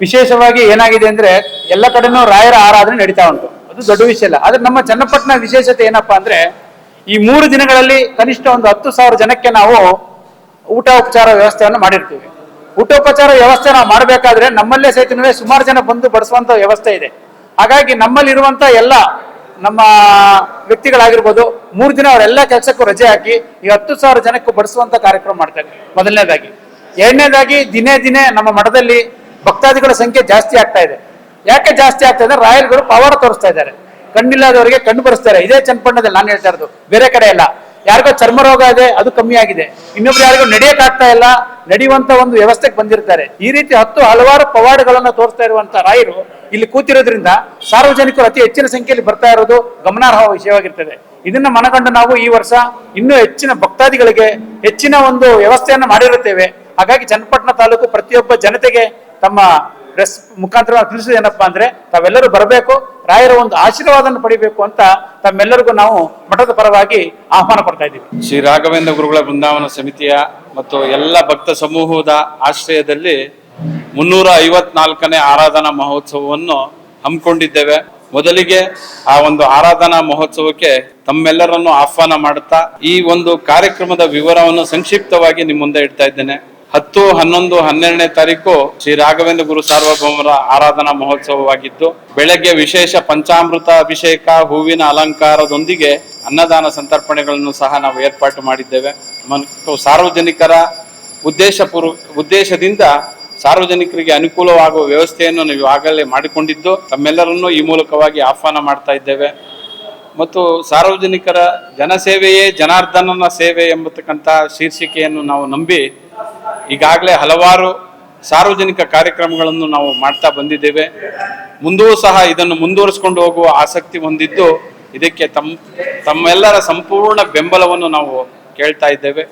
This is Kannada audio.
ವಿಶೇಷವಾಗಿ ಏನಾಗಿದೆ ಅಂದ್ರೆ ಎಲ್ಲ ಕಡೆನೂ ರಾಯರ ಆರಾಧನೆ ನಡೀತಾ ಉಂಟು. ಅದು ದೊಡ್ಡ ವಿಷಯ ಅಲ್ಲ. ಆದ್ರೆ ನಮ್ಮ ಚನ್ನಪಟ್ಟಣ ವಿಶೇಷತೆ ಏನಪ್ಪಾ ಅಂದ್ರೆ ಈ ಮೂರು ದಿನಗಳಲ್ಲಿ ಕನಿಷ್ಠ ಒಂದು ಹತ್ತು ಸಾವಿರ ಜನಕ್ಕೆ ನಾವು ಊಟ ಉಪಚಾರ ವ್ಯವಸ್ಥೆಯನ್ನು ಮಾಡಿರ್ತೀವಿ. ಊಟೋಪಚಾರ ವ್ಯವಸ್ಥೆ ನಾವು ಮಾಡಬೇಕಾದ್ರೆ ನಮ್ಮಲ್ಲೇ ಸಹಿತ ಸುಮಾರು ಜನ ಬಂದು ಬಡಿಸುವಂತ ವ್ಯವಸ್ಥೆ ಇದೆ. ಹಾಗಾಗಿ ನಮ್ಮಲ್ಲಿರುವಂತ ಎಲ್ಲ ನಮ್ಮ ವ್ಯಕ್ತಿಗಳಾಗಿರ್ಬೋದು ಮೂರು ದಿನ ಅವರೆಲ್ಲ ಕೆಲಸಕ್ಕೂ ರಜೆ ಹಾಕಿ ಈ ಹತ್ತು ಸಾವಿರ ಜನಕ್ಕೂ ಬಡಿಸುವಂತ ಕಾರ್ಯಕ್ರಮ ಮಾಡ್ತಾರೆ. ಮೊದಲನೇದಾಗಿ. ಎರಡನೇದಾಗಿ ದಿನೇ ದಿನೇ ನಮ್ಮ ಮಠದಲ್ಲಿ ಭಕ್ತಾದಿಗಳ ಸಂಖ್ಯೆ ಜಾಸ್ತಿ ಆಗ್ತಾ ಇದೆ. ಯಾಕೆ ಜಾಸ್ತಿ ಆಗ್ತಾ ಇದೆ? ರಾಯಲ್ಗಳು ಪವಾಡ ತೋರಿಸ್ತಾ ಇದ್ದಾರೆ. ಕಣ್ಣಿಲ್ಲದವರಿಗೆ ಕಣ್ಣು ಬರೆಸ್ತಾರೆ. ಇದೇ ಚನ್ನಪಟ್ಟಣದಲ್ಲಿ ನಾನು ಹೇಳ್ತಾ ಇರೋದು. ಬೇರೆ ಕಡೆ ಎಲ್ಲ ಯಾರಿಗೋ ಚರ್ಮ ರೋಗ ಇದೆ, ಅದು ಕಮ್ಮಿ ಆಗಿದೆ. ಇನ್ನೊಬ್ರು ಯಾರಿಗೂ ನಡೆಯಕ್ ಆಗ್ತಾ ಇಲ್ಲ, ನಡೆಯುವಂತ ಒಂದು ವ್ಯವಸ್ಥೆಗೆ ಬಂದಿರ್ತಾರೆ. ಈ ರೀತಿ ಹತ್ತು ಹಲವಾರು ಪವಾಡಗಳನ್ನು ತೋರಿಸ್ತಾ ಇರುವಂತ ರಾಯರು ಇಲ್ಲಿ ಕೂತಿರೋದ್ರಿಂದ ಸಾರ್ವಜನಿಕರು ಅತಿ ಹೆಚ್ಚಿನ ಸಂಖ್ಯೆಯಲ್ಲಿ ಬರ್ತಾ ಇರೋದು ಗಮನಾರ್ಹ ವಿಷಯವಾಗಿರ್ತದೆ. ಇದನ್ನ ಮನಗಂಡು ನಾವು ಈ ವರ್ಷ ಇನ್ನೂ ಹೆಚ್ಚಿನ ಭಕ್ತಾದಿಗಳಿಗೆ ಹೆಚ್ಚಿನ ಒಂದು ವ್ಯವಸ್ಥೆಯನ್ನು ಮಾಡಿರುತ್ತೇವೆ. ಹಾಗಾಗಿ ಚನ್ನಪಟ್ಟಣ ತಾಲೂಕು ಪ್ರತಿಯೊಬ್ಬ ಜನತೆಗೆ ತಮ್ಮ ಪ್ರೆಸ್ ಮುಖಾಂತರ ತಿಳಿಸಿದ ಏನಪ್ಪಾ ಅಂದ್ರೆ ತಾವೆಲ್ಲರೂ ಬರಬೇಕು, ರಾಯರ ಒಂದು ಆಶೀರ್ವಾದವನ್ನು ಪಡಿಬೇಕು ಅಂತ ತಮ್ಮೆಲ್ಲರಿಗೂ ನಾವು ಮಠದ ಪರವಾಗಿ ಆಹ್ವಾನ ಪಡ್ತಾ ಇದ್ದೀವಿ. ಶ್ರೀ ರಾಘವೇಂದ್ರ ಗುರುಗಳ ಬೃಂದಾವನ ಸಮಿತಿಯ ಮತ್ತು ಎಲ್ಲ ಭಕ್ತ ಸಮೂಹದ ಆಶ್ರಯದಲ್ಲಿ ಮುನ್ನೂರ ಐವತ್ನಾಲ್ಕನೇ ಆರಾಧನಾ ಮಹೋತ್ಸವವನ್ನು ಹಮ್ಮಿಕೊಂಡಿದ್ದೇವೆ. ಮೊದಲಿಗೆ ಆ ಒಂದು ಆರಾಧನಾ ಮಹೋತ್ಸವಕ್ಕೆ ತಮ್ಮೆಲ್ಲರನ್ನು ಆಹ್ವಾನ ಮಾಡುತ್ತಾ ಈ ಒಂದು ಕಾರ್ಯಕ್ರಮದ ವಿವರವನ್ನು ಸಂಕ್ಷಿಪ್ತವಾಗಿ ನಿಮ್ಮ ಮುಂದೆ ಇಡ್ತಾ ಇದ್ದೇನೆ. ಹತ್ತು, ಹನ್ನೊಂದು, ಹನ್ನೆರಡನೇ ತಾರೀಕು ಶ್ರೀ ರಾಘವೇಂದ್ರ ಗುರು ಸಾರ್ವಭೌಮರ ಆರಾಧನಾ ಮಹೋತ್ಸವವಾಗಿದ್ದು, ಬೆಳಗ್ಗೆ ವಿಶೇಷ ಪಂಚಾಮೃತ ಅಭಿಷೇಕ, ಹೂವಿನ ಅಲಂಕಾರದೊಂದಿಗೆ ಅನ್ನದಾನ ಸಂತರ್ಪಣೆಗಳನ್ನು ಸಹ ನಾವು ಏರ್ಪಾಟು ಮಾಡಿದ್ದೇವೆ. ಮತ್ತು ಸಾರ್ವಜನಿಕರ ಉದ್ದೇಶ ಪೂರ್ವ ಉದ್ದೇಶದಿಂದ ಸಾರ್ವಜನಿಕರಿಗೆ ಅನುಕೂಲವಾಗುವ ವ್ಯವಸ್ಥೆಯನ್ನು ನಾವು ಆಗಲೇ ಮಾಡಿಕೊಂಡಿದ್ದು, ತಮ್ಮೆಲ್ಲರನ್ನೂ ಈ ಮೂಲಕವಾಗಿ ಆಹ್ವಾನ ಮಾಡ್ತಾ ಇದ್ದೇವೆ. ಮತ್ತು ಸಾರ್ವಜನಿಕರ ಜನಸೇವೆಯೇ ಜನಾರ್ದನನ ಸೇವೆ ಎಂಬತಕ್ಕಂಥ ಶೀರ್ಷಿಕೆಯನ್ನು ನಾವು ನಂಬಿ ಈಗಾಗಲೇ ಹಲವಾರು ಸಾರ್ವಜನಿಕ ಕಾರ್ಯಕ್ರಮಗಳನ್ನು ನಾವು ಮಾಡ್ತಾ ಬಂದಿದ್ದೇವೆ. ಮುಂದೂ ಸಹ ಇದನ್ನು ಮುಂದುವರಿಸಿಕೊಂಡು ಹೋಗುವ ಆಸಕ್ತಿ ಹೊಂದಿದ್ದು ಇದಕ್ಕೆ ತಮ್ಮ ತಮ್ಮೆಲ್ಲರ ಸಂಪೂರ್ಣ ಬೆಂಬಲವನ್ನು ನಾವು ಕೇಳ್ತಾ ಇದ್ದೇವೆ.